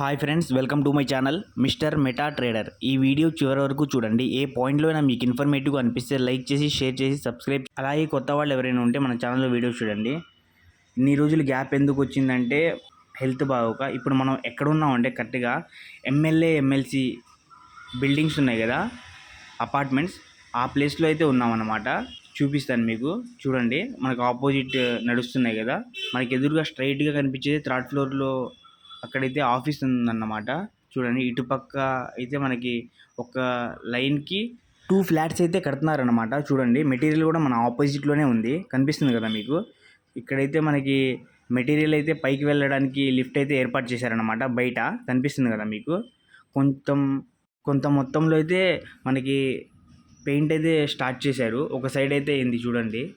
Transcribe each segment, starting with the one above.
Hi friends welcome to my channel mister meta trader ఈ video చివరి వరకు చూడండి. ఏ పాయింట్లో అయినా మీకు ఇన్ఫర్మేటివ్ అనిపిస్తే లైక్ చేసి షేర్ చేసి సబ్స్క్రైబ్ అలాగే కొత్త వాళ్ళు ఎవరైనా ఉంటే మన ఛానల్లో వీడియో చూడండి. ఇన్ని రోజులు గ్యాప్ ఎందుకు వచ్చిందంటే హెల్త్ బాగోక. ఇప్పుడు మనం ఎక్కడున్నామంటే కరెక్ట్గా ఎమ్మెల్యే ఎమ్మెల్సీ బిల్డింగ్స్ ఉన్నాయి కదా అపార్ట్మెంట్స్ ఆ ప్లేస్లో అయితే ఉన్నామన్నమాట. చూపిస్తాను మీకు. చూడండి. మనకు ఆపోజిట్ నడుస్తున్నాయి కదా. మనకి ఎదురుగా స్ట్రైట్గా కనిపించేది థర్డ్ ఫ్లోర్లో అక్కడైతే ఆఫీస్ ఉందన్నమాట. చూడండి ఇటుపక్క అయితే మనకి ఒక లైన్కి టూ ఫ్లాట్స్ అయితే కడుతున్నారన్నమాట. చూడండి మెటీరియల్ కూడా మన ఆపోజిట్లోనే ఉంది. కనిపిస్తుంది కదా మీకు? ఇక్కడైతే మనకి మెటీరియల్ అయితే పైకి వెళ్ళడానికి లిఫ్ట్ అయితే ఏర్పాటు చేశారనమాట బయట. కనిపిస్తుంది కదా మీకు? కొంచెం కొంత మొత్తంలో అయితే మనకి పెయింట్ అయితే స్టార్ట్ చేశారు. ఒక సైడ్ అయితే అయింది చూడండి.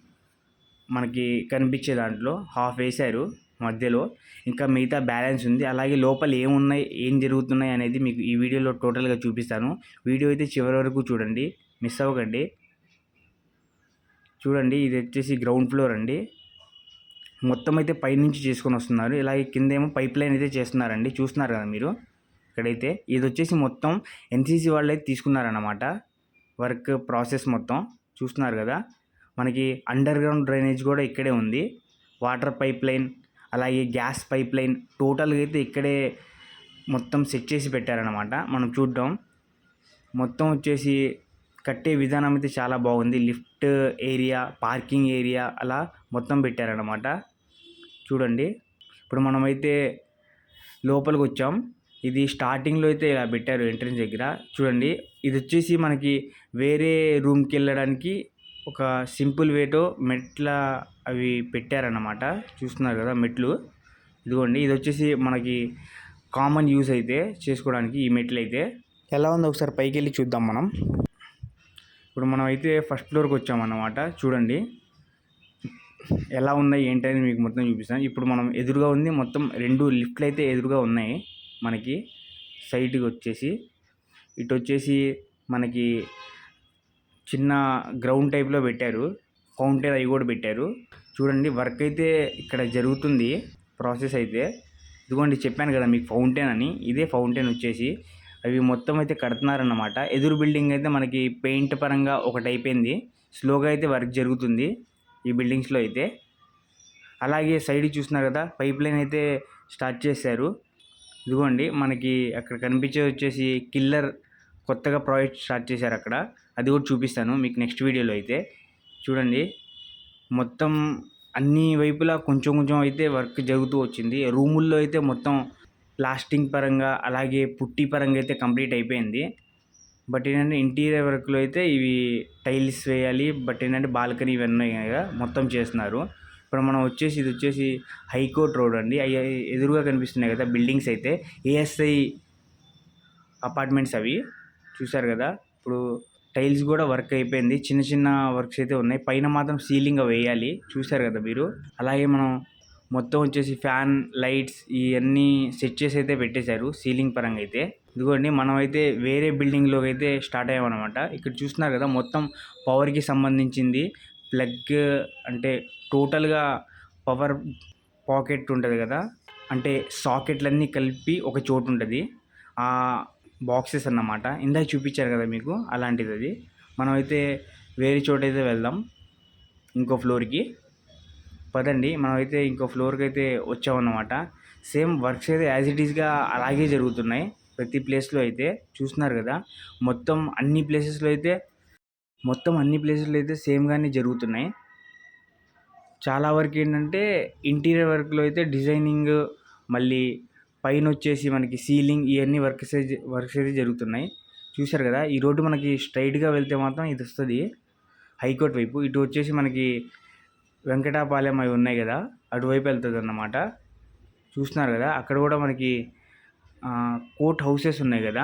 మనకి కనిపించే దాంట్లో. హాఫ్ వేశారు. మధ్యలో. ఇంకా మిగతా బ్యాలెన్స్ ఉంది. అలాగే లోపల ఏమున్నాయి ఏం జరుగుతున్నాయి అనేది మీకు ఈ వీడియోలో టోటల్గా చూపిస్తాను. వీడియో అయితే చివరి వరకు చూడండి. మిస్ అవ్వకండి. చూడండి ఇది వచ్చేసి గ్రౌండ్ ఫ్లోర్ అండి. మొత్తం అయితే పైనుంచి చేసుకొని వస్తున్నారు. ఇలాగే కింద ఏమో పైప్ లైన్ అయితే చేస్తున్నారండి. చూస్తున్నారు కదా మీరు? ఇక్కడైతే. ఇది వచ్చేసి మొత్తం ఎన్సీసీ వాళ్ళు అయితే తీసుకున్నారన్నమాట. వర్క్ ప్రాసెస్ మొత్తం. చూస్తున్నారు కదా? మనకి అండర్ గ్రౌండ్ డ్రైనేజ్ కూడా ఇక్కడే ఉంది. వాటర్ పైప్ లైన్ అలాగే గ్యాస్ పైప్ లైన్ టోటల్గా అయితే ఇక్కడే మొత్తం సెట్ చేసి పెట్టారనమాట మనం చూద్దాం మొత్తం వచ్చేసి కట్టే విధానం అయితే చాలా బాగుంది. లిఫ్ట్ ఏరియా పార్కింగ్ ఏరియా అలా మొత్తం పెట్టారనమాట చూడండి. ఇప్పుడు మనమైతే లోపలికి వచ్చాం. ఇది స్టార్టింగ్లో అయితే ఇలా పెట్టారు ఎంట్రన్స్ దగ్గర. చూడండి. ఇది వచ్చేసి మనకి వేరే రూమ్కి వెళ్ళడానికి ఒక సింపుల్ వేటో మెట్ల అవి పెట్టారన్నమాట. చూస్తున్నారు కదా మెట్లు. ఇదిగోండి ఇది వచ్చేసి మనకి కామన్ యూస్ అయితే చేసుకోవడానికి ఈ మెట్లు అయితే. ఎలా ఉందో ఒకసారి పైకి వెళ్ళి చూద్దాం మనం. ఇప్పుడు మనం అయితే ఫస్ట్ ఫ్లోర్కి వచ్చామన్నమాట. చూడండి. ఎలా ఉన్నాయి ఏంటని మీకు మొత్తం చూపిస్తాను. ఇప్పుడు మనం ఎదురుగా ఉంది మొత్తం రెండు లిఫ్ట్లు అయితే ఎదురుగా ఉన్నాయి మనకి. సైడ్కి వచ్చేసి. ఇటు వచ్చేసి మనకి చిన్న గ్రౌండ్ టైప్లో పెట్టారు. ఫౌంటైన్ అవి కూడా పెట్టారు. చూడండి వర్క్ అయితే ఇక్కడ జరుగుతుంది. ప్రాసెస్ అయితే. ఇదిగోండి చెప్పాను కదా మీకు ఫౌంటైన్ అని. ఇదే ఫౌంటైన్ వచ్చేసి. అవి మొత్తం అయితే కడుతున్నారన్నమాట. ఎదురు బిల్డింగ్ అయితే మనకి పెయింట్ పరంగా ఒకటి అయిపోయింది. స్లోగా అయితే వర్క్ జరుగుతుంది ఈ బిల్డింగ్స్లో అయితే. అలాగే సైడ్ చూస్తున్నారు కదా పైప్ లైన్ అయితే స్టార్ట్ చేశారు. ఇదిగోండి మనకి అక్కడ కనిపించే వచ్చేసి కిల్లర్ కొత్తగా ప్రాజెక్ట్ స్టార్ట్ చేశారు అక్కడ. అది కూడా చూపిస్తాను మీకు నెక్స్ట్ వీడియోలో అయితే. చూడండి. మొత్తం అన్ని వైపులా కొంచెం కొంచెం అయితే వర్క్ జరుగుతూ వచ్చింది. రూముల్లో అయితే మొత్తం ప్లాస్టింగ్ పరంగా అలాగే పుట్టి పరంగా అయితే కంప్లీట్ అయిపోయింది. బట్ ఏంటంటే ఇంటీరియర్ వర్క్లో అయితే ఇవి టైల్స్ వేయాలి బట్ ఏంటంటే బాల్కనీ ఇవన్నీ కదా మొత్తం చేస్తున్నారు. ఇప్పుడు మనం వచ్చేసి ఇది వచ్చేసి హైకోర్ట్ రోడ్ అండి. అవి ఎదురుగా కనిపిస్తున్నాయి కదా బిల్డింగ్స్ అయితే. ఏఎస్ఐ అపార్ట్మెంట్స్ అవి. చూశారు కదా? ఇప్పుడు టైల్స్ కూడా వర్క్ అయిపోయింది. చిన్న చిన్న వర్క్స్ అయితే ఉన్నాయి. పైన మాత్రం సీలింగ్ వేయాలి. చూసారు కదా మీరు? అలాగే మనం మొత్తం వచ్చేసి ఫ్యాన్ లైట్స్ ఇవన్నీ సెట్ చేసి అయితే పెట్టేశారు సీలింగ్ పరంగా అయితే. ఇదిగోండి మనం అయితే వేరే బిల్డింగ్లోకి అయితే స్టార్ట్ అయ్యామన్నమాట. ఇక్కడ చూస్తున్నారు కదా మొత్తం పవర్కి సంబంధించింది. ప్లగ్ అంటే టోటల్గా పవర్ పాకెట్ ఉంటుంది కదా? అంటే సాకెట్లన్నీ కలిపి ఒక చోటు ఉంటుంది. ఆ బాక్సెస్ అన్నమాట. ఇందాక చూపించారు కదా మీకు అలాంటిది అది. మనమైతే వేరే చోట అయితే వెళ్దాం ఇంకో ఫ్లోర్కి. పదండి మనమైతే ఇంకో ఫ్లోర్కి అయితే వచ్చామన్నమాట. సేమ్ వర్క్స్ అయితే యాజ్ ఇట్ ఈస్గా అలాగే జరుగుతున్నాయి ప్రతి ప్లేస్లో అయితే. చూస్తున్నారు కదా మొత్తం అన్ని ప్లేసెస్లో అయితే మొత్తం అన్ని ప్లేసెస్లో అయితే సేమ్గానే జరుగుతున్నాయి. చాలా వరకు ఏంటంటే ఇంటీరియర్ వర్క్లో అయితే డిజైనింగ్ మళ్ళీ పైన వచ్చేసి మనకి సీలింగ్ ఇవన్నీ వర్క్స్ వర్క్స్ అయితే జరుగుతున్నాయి. చూశారు కదా ఈ రోడ్డు మనకి స్ట్రైట్గా వెళ్తే మాత్రం ఇది వస్తుంది. హైకోర్టు వైపు. ఇటు వచ్చేసి మనకి వెంకటాపాలెం అవి ఉన్నాయి కదా అటువైపు వెళ్తుంది అన్నమాట చూస్తున్నారు కదా అక్కడ కూడా మనకి కోర్ట్ హౌసెస్ ఉన్నాయి కదా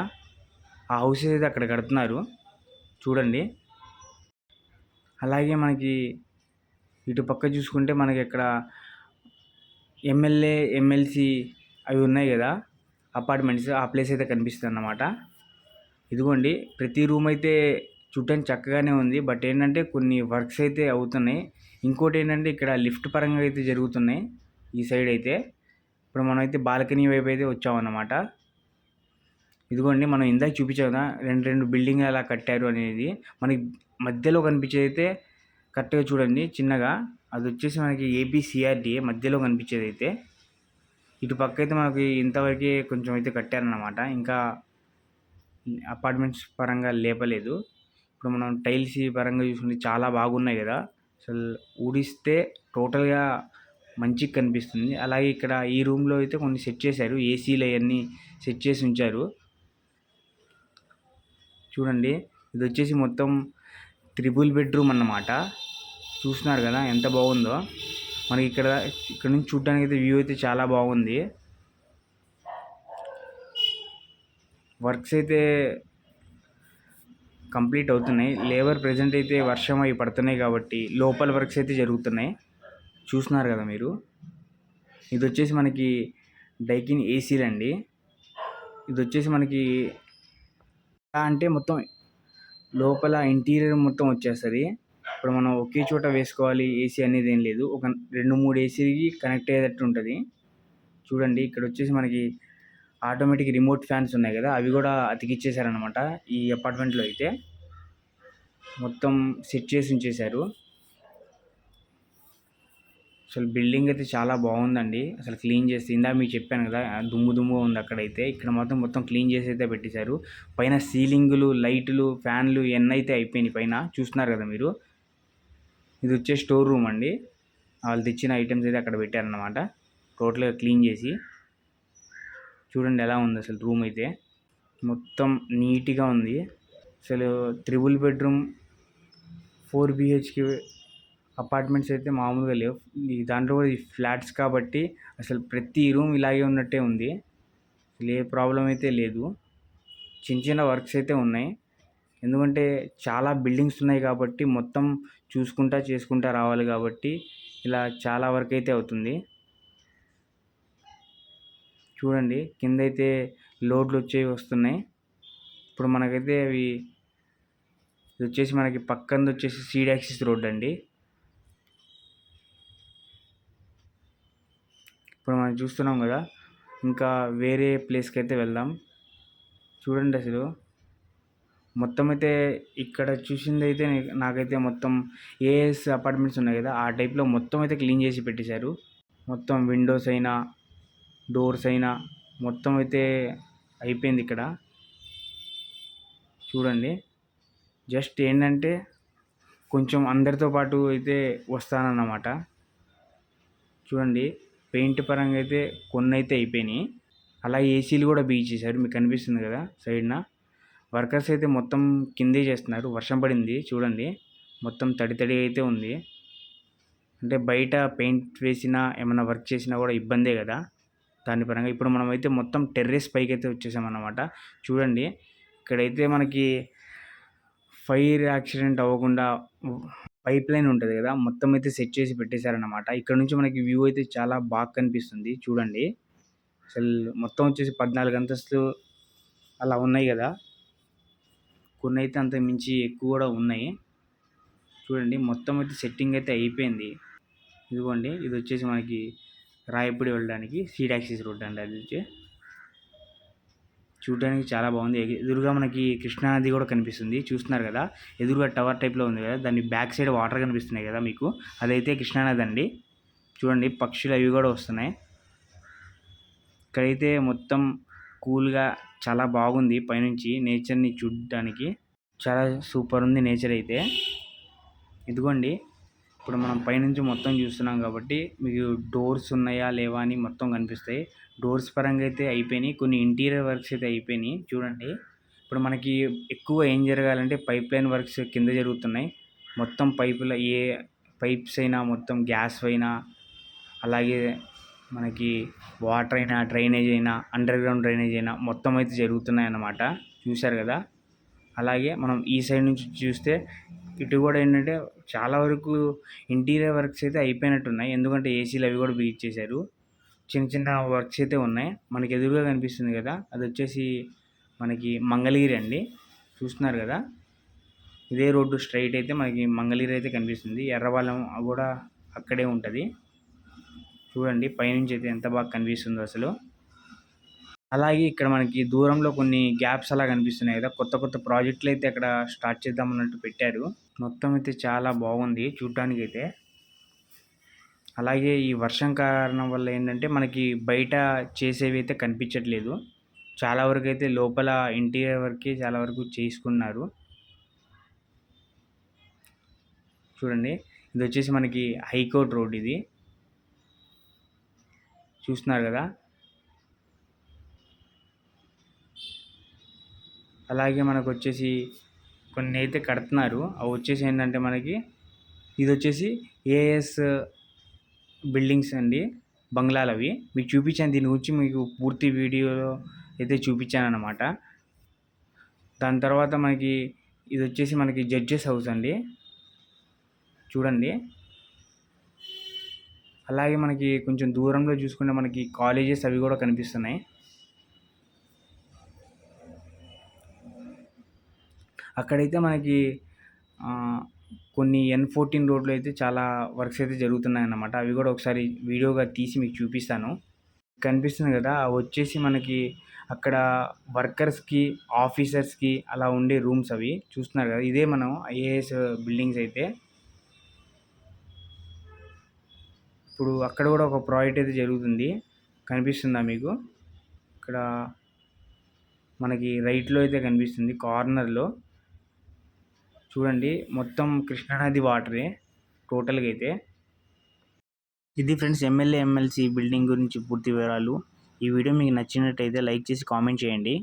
ఆ హౌసెస్ అయితే అక్కడ కడుతున్నారు. చూడండి. అలాగే మనకి ఇటు పక్క చూసుకుంటే మనకి ఇక్కడ ఎమ్మెల్యే ఎమ్మెల్సీ అవి ఉన్నాయి కదా అపార్ట్మెంట్స్ ఆ ప్లేస్ అయితే కనిపిస్తుంది అన్నమాట ఇదిగోండి ప్రతి రూమ్ అయితే చూడటానికి చక్కగానే ఉంది. బట్ ఏంటంటే కొన్ని వర్క్స్ అయితే అవుతున్నాయి. ఇంకోటి ఏంటంటే ఇక్కడ లిఫ్ట్ పరంగా అయితే జరుగుతున్నాయి ఈ సైడ్ అయితే. ఇప్పుడు మనం అయితే బాల్కనీ వైపు అయితే వచ్చామన్నమాట. ఇదిగోండి మనం ఇందాక చూపించాం కదా రెండు రెండు బిల్డింగ్ అలా కట్టారు అనేది. మనకి మధ్యలో కనిపించేది అయితే కరెక్ట్గా చూడండి చిన్నగా. అది వచ్చేసి మనకి ఏపీసీఆర్డీ మధ్యలో కనిపించేది అయితే. ఇటు పక్క అయితే మనకి ఇంతవరకే కొంచెం అయితే కట్టారన్నమాట. ఇంకా అపార్ట్మెంట్స్ పరంగా లేపలేదు. ఇప్పుడు మనం టైల్స్ పరంగా చూసుకుంటే చాలా బాగున్నాయి కదా. అసలు ఊడిస్తే టోటల్గా మంచిగా కనిపిస్తుంది. అలాగే ఇక్కడ ఈ రూమ్లో అయితే కొన్ని సెట్ చేశారు. ఏసీలు అవన్నీ సెట్ చేసి ఉంచారు. చూడండి ఇది వచ్చేసి మొత్తం త్రిబుల్ బెడ్రూమ్ అన్నమాట. చూస్తున్నారు కదా ఎంత బాగుందో. మనకి ఇక్కడ ఇక్కడ నుంచి చూడడానికి అయితే వ్యూ అయితే చాలా బాగుంది. వర్క్స్ అయితే కంప్లీట్ అవుతున్నాయి. లేబర్ ప్రజెంట్ అయితే వర్షం అవి పడుతున్నాయి కాబట్టి లోపల వర్క్స్ అయితే జరుగుతున్నాయి. చూస్తున్నారు కదా మీరు? ఇది వచ్చేసి మనకి డైకిన్ ఏసీలు అండి. ఇది వచ్చేసి మనకి అంటే మొత్తం లోపల ఇంటీరియర్ మొత్తం వచ్చేస్తుంది. ఇప్పుడు మనం ఒకే చోట వేసుకోవాలి ఏసీ అనేది ఏం లేదు. ఒక రెండు మూడు ఏసీకి కనెక్ట్ అయ్యేటట్టు ఉంటుంది. చూడండి ఇక్కడ వచ్చేసి మనకి ఆటోమేటిక్ రిమోట్ ఫ్యాన్స్ ఉన్నాయి కదా అవి కూడా అతికిచ్చేసారనమాట ఈ అపార్ట్మెంట్లో అయితే. మొత్తం సెట్ చేసి ఉంచేశారు. అసలు బిల్డింగ్ అయితే చాలా బాగుందండి. అసలు క్లీన్ చేసి ఇందా మీకు చెప్పాను కదా దుమ్ము దుమ్ముగా ఉంది అక్కడైతే. ఇక్కడ మాత్రం మొత్తం క్లీన్ చేసి అయితే పెట్టేశారు. పైన సీలింగులు లైట్లు ఫ్యాన్లు ఇవన్నీ అయితే అయిపోయినాయి పైన. చూస్తున్నారు కదా మీరు? ఇది వచ్చే స్టోర్ రూమ్ అండి. వాళ్ళు తెచ్చిన ఐటమ్స్ అయితే అక్కడ పెట్టారనమాట టోటల్గా క్లీన్ చేసి చూడండి ఎలా ఉంది అసలు రూమ్ అయితే. మొత్తం నీట్గా ఉంది. అసలు త్రిబుల్ బెడ్రూమ్ ఫోర్ బిహెచ్కి అపార్ట్మెంట్స్ అయితే మామూలుగా లేవు. దాంట్లో కూడా ఈ ఫ్లాట్స్ కాబట్టి అసలు ప్రతి రూమ్ ఇలాగే ఉన్నట్టే ఉంది. అసలు ఏ ప్రాబ్లం అయితే లేదు. చిన్న చిన్న వర్క్స్ అయితే ఉన్నాయి. ఎందుకంటే చాలా బిల్డింగ్స్ ఉన్నాయి కాబట్టి మొత్తం చూసుకుంటా చేసుకుంటా రావాలి కాబట్టి ఇలా చాలా వరకు అయితే అవుతుంది. చూడండి కింద అయితే లోడ్లు వచ్చేవి వస్తున్నాయి. ఇప్పుడు మనకైతే అవి ఇది వచ్చేసి మనకి పక్కన వచ్చేసి సీడ్ యాక్సిస్ రోడ్ అండి. ఇప్పుడు మనం చూస్తున్నాం కదా ఇంకా వేరే ప్లేస్కి అయితే వెళ్దాం. చూడండి అసలు. మొత్తం అయితే ఇక్కడ చూసింది అయితే నాకైతే మొత్తం ఏఎస్ అపార్ట్మెంట్స్ ఉన్నాయి కదా ఆ టైప్లో మొత్తం అయితే క్లీన్ చేసి పెట్టేశారు. మొత్తం విండోస్ అయినా డోర్స్ అయినా మొత్తం అయితే అయిపోయింది ఇక్కడ. చూడండి. జస్ట్ ఏంటంటే కొంచెం అందరితో పాటు అయితే వస్తానన్నమాట. చూడండి. పెయింట్ పరంగా అయితే కొన్ని అయితే అయిపోయినాయి. అలా ఏసీలు కూడా బిగించేశారు మీకు కనిపిస్తుంది కదా సైడ్న. వర్కర్స్ అయితే మొత్తం కిందే చేస్తున్నారు. వర్షం పడింది చూడండి. మొత్తం తడి తడి అయితే ఉంది. అంటే బయట పెయింట్ వేసినా ఏమైనా వర్క్ చేసినా కూడా ఇబ్బందే కదా. దాని పరంగా ఇప్పుడు మనం అయితే మొత్తం టెర్రస్ పైకి అయితే వచ్చేసామన్నమాట. చూడండి. ఇక్కడైతే మనకి ఫైర్ యాక్సిడెంట్ అవ్వకుండా పైప్ లైన్ ఉంటుంది కదా. మొత్తం అయితే సెట్ చేసి పెట్టేశారన్నమాట. ఇక్కడ నుంచి మనకి వ్యూ అయితే చాలా బాగా కనిపిస్తుంది. చూడండి. అసలు మొత్తం వచ్చేసి పద్నాలుగు అంతస్తులు అలా ఉన్నాయి కదా. కొన్ని అయితే అంత మించి ఎక్కువ కూడా ఉన్నాయి. చూడండి మొత్తం అయితే సెట్టింగ్ అయితే అయిపోయింది. ఇదిగోండి ఇది వచ్చేసి మనకి రాయపూడి వెళ్ళడానికి సీడ్ యాక్సిస్ రోడ్ అండి అది వచ్చి. చూడడానికి చాలా బాగుంది. ఎదురుగా మనకి కృష్ణానది కూడా కనిపిస్తుంది. చూస్తున్నారు కదా ఎదురుగా టవర్ టైప్లో ఉంది కదా దాని బ్యాక్ సైడ్ వాటర్ కనిపిస్తున్నాయి కదా మీకు. అదైతే కృష్ణానది అండి. చూడండి పక్షులు అవి కూడా వస్తున్నాయి. ఇక్కడైతే మొత్తం కూల్గా చాలా బాగుంది. పైనుంచి నేచర్ని చూడడానికి చాలా సూపర్ ఉంది నేచర్ అయితే. ఇదిగోండి. ఇప్పుడు మనం పైనుంచి మొత్తం చూస్తున్నాం కాబట్టి మీకు డోర్స్ ఉన్నాయా లేవా అని మొత్తం కనిపిస్తాయి. డోర్స్ పరంగా అయితే అయిపోయినాయి. కొన్ని ఇంటీరియర్ వర్క్స్ అయితే అయిపోయినాయి. చూడండి. ఇప్పుడు మనకి ఎక్కువ ఏం జరగాలంటే పైప్ లైన్ వర్క్స్ కింద జరుగుతున్నాయి. మొత్తం పైపుల ఏ పైప్స్ అయినా మొత్తం గ్యాస్ అయినా అలాగే మనకి వాటర్ అయినా డ్రైనేజ్ అయినా అండర్ గ్రౌండ్ డ్రైనేజ్ అయినా మొత్తం అయితే జరుగుతున్నాయి అన్నమాట చూశారు కదా? అలాగే మనం ఈ సైడ్ నుంచి చూస్తే ఇటు కూడా ఏంటంటే చాలా వరకు ఇంటీరియర్ వర్క్స్ అయితే అయిపోయినట్టున్నాయి. ఎందుకంటే ఏసీలు అవి కూడా బిగించేశారు చిన్న చిన్న వర్క్స్ అయితే ఉన్నాయి. మనకి ఎదురుగా కనిపిస్తుంది కదా? అది వచ్చేసి మనకి మంగళగిరి అండి. చూస్తున్నారు కదా? ఇదే రోడ్డు స్ట్రైట్ అయితే మనకి మంగళగిరి అయితే కనిపిస్తుంది. ఎర్రబాలెం కూడా అక్కడే ఉంటుంది. చూడండి పైనుంచి అయితే ఎంత బాగా కనిపిస్తుందో అసలు. అలాగే ఇక్కడ మనకి దూరంలో కొన్ని గ్యాప్స్ అలా కనిపిస్తున్నాయి కదా కొత్త కొత్త ప్రాజెక్టులు అయితే అక్కడ స్టార్ట్ చేద్దాం అన్నట్టు పెట్టారు. మొత్తం అయితే చాలా బాగుంది చూడ్డానికి అయితే అలాగే ఈ వర్షం కారణం వల్ల ఏంటంటే మనకి బయట చేసేవి అయితే కనిపించట్లేదు. చాలా వరకు అయితే లోపల ఇంటీరియర్ వరకే చాలా వరకు చేసుకున్నారు. చూడండి ఇది వచ్చేసి మనకి హైకోర్ట్ రోడ్ ఇది. చూస్తున్నారు కదా? అలాగే మనకు వచ్చేసి కొన్ని అయితే కడుతున్నారు. అవి వచ్చేసి ఏంటంటే మనకి ఇది వచ్చేసి ఏఎస్ బిల్డింగ్స్ అండి బంగ్లాలు అవి మీకు చూపించాను దీని గురించి మీకు పూర్తి వీడియోలో అయితే చూపించాను అనమాట దాని తర్వాత మనకి ఇది వచ్చేసి మనకి జడ్జెస్ హౌస్ అండి. చూడండి. అలాగే మనకి కొంచెం దూరంలో చూసుకుంటే మనకి కాలేజెస్ అవి కూడా కనిపిస్తున్నాయి. అక్కడైతే మనకి కొన్ని ఎన్ ఫోర్టీన్ రోడ్లు అయితే చాలా వర్క్స్ అయితే జరుగుతున్నాయి అన్నమాట అవి కూడా ఒకసారి వీడియోగా తీసి మీకు చూపిస్తాను. కనిపిస్తుంది కదా అవి వచ్చేసి మనకి అక్కడ వర్కర్స్కి ఆఫీసర్స్కి అలా ఉండే రూమ్స్ అవి. చూస్తున్నారు కదా ఇదే మనం ఐఏఎస్ బిల్డింగ్స్ అయితే. ఇప్పుడు అక్కడ కూడా ఒక ప్రాజెక్ట్ అయితే జరుగుతుంది. కనిపిస్తుందా మీకు? ఇక్కడ మనకి రైట్లో అయితే కనిపిస్తుంది కార్నర్లో. చూడండి మొత్తం కృష్ణానది వాటరే టోటల్గా అయితే. ఇది ఫ్రెండ్స్ ఎమ్మెల్యే ఎమ్మెల్సీ బిల్డింగ్ గురించి పూర్తి వివరాలు. ఈ వీడియో మీకు నచ్చినట్టయితే లైక్ చేసి కామెంట్ చేయండి.